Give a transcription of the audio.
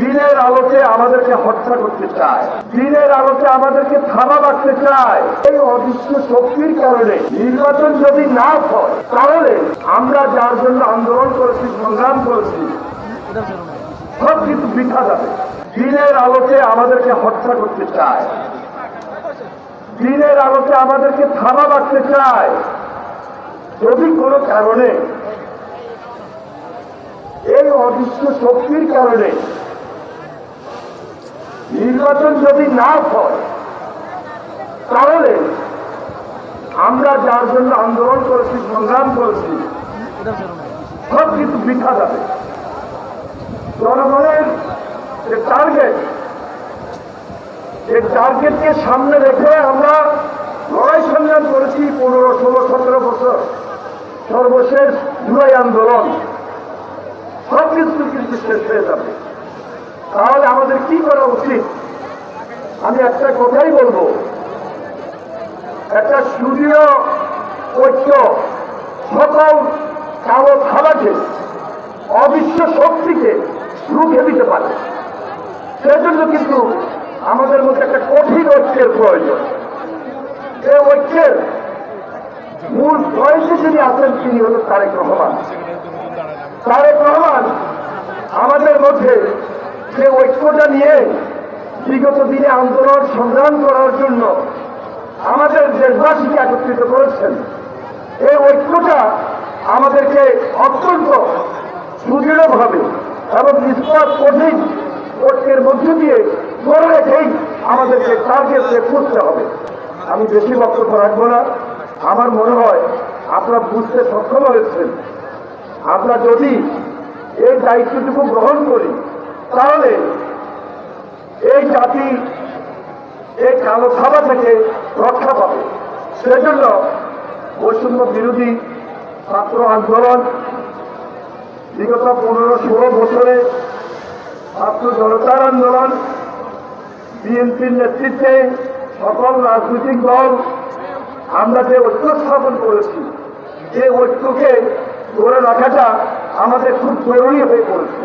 দিনের আলোতে আমাদেরকে হত্যা করতে চায়, দিনের আলোতে আমাদেরকে থামা রাখতে চায়। এই অদৃশ্য শক্তির কারণে নির্বাচন যদি না হয়, তাহলে আমরা যার জন্য আন্দোলন করেছি, সংগ্রাম করেছি, সব কিছু বৃথা যাবে। দিনের আলোতে আমাদেরকে হত্যা করতে চায়, দিনের আলোতে আমাদেরকে থামা রাখতে চায়। যদি কোনো কারণে এই অদৃশ্য শক্তির কারণে নির্বাচন যদি না হয়, তাহলে আমরা যার জন্য আন্দোলন করেছি, সংগ্রাম করেছি, সব কিছু বৃথা যাবে। জনগণের যে টার্গেট এই টার্গেটকে সামনে রেখে আমরা লড়াই সংগ্রাম করেছি পনেরো, ষোলো, সতেরো বছর। সর্বশেষ জুলাই আন্দোলন, সব কিছু কিন্তু শেষ হয়ে যাবে। তাহলে আমাদের কি করা উচিত? আমি একটা কথাই বলব। একটা সুদৃঢ় ঐক্য, সকল কালো থালাকে অবিশ্ব শক্তিকে রুখে দিতে পারে। সেজন্য কিন্তু আমাদের মধ্যে একটা কঠিন ঐক্যের প্রয়োজন। এই ঐক্যের মূল পয়েন্টে যিনি আছেন, তিনি হল তারেক রহমান। তারেক রহমান আমাদের মধ্যে যে ঐক্যটা নিয়ে বিগত দিনে আন্দোলন সংগ্রাম করার জন্য আমাদের দেশবাসীকে একত্রিত করেছেন। এই ঐক্যটা আমাদেরকে অত্যন্ত সুদৃঢ়ভাবে এবং নিষ্পাত কঠিন ঐক্যের মধ্য দিয়ে ধরে রেখেই আমাদেরকে টার্গেটে করতে হবে। আমি বেশি বক্তব্য রাখব না। আমার মনে হয় আপনারা বুঝতে সক্ষম হয়েছেন। আমরা যদি এই দায়িত্বটুকু গ্রহণ করি তাহলে এই জাতি এই কালো থাবা থেকে রক্ষা পাবে। সেজন্য বৈষম্য বিরোধী ছাত্র আন্দোলন বিগত পনেরো ষোলো বছরে ছাত্র জনতার আন্দোলন, বিএনপির নেতৃত্বে সকল রাজনৈতিক দল, আমরা যে ঐক্য স্থাপন করেছি যে ঐক্যকে ধরে রাখাটা আমাদের খুব জরুরি হয়ে পড়েছে।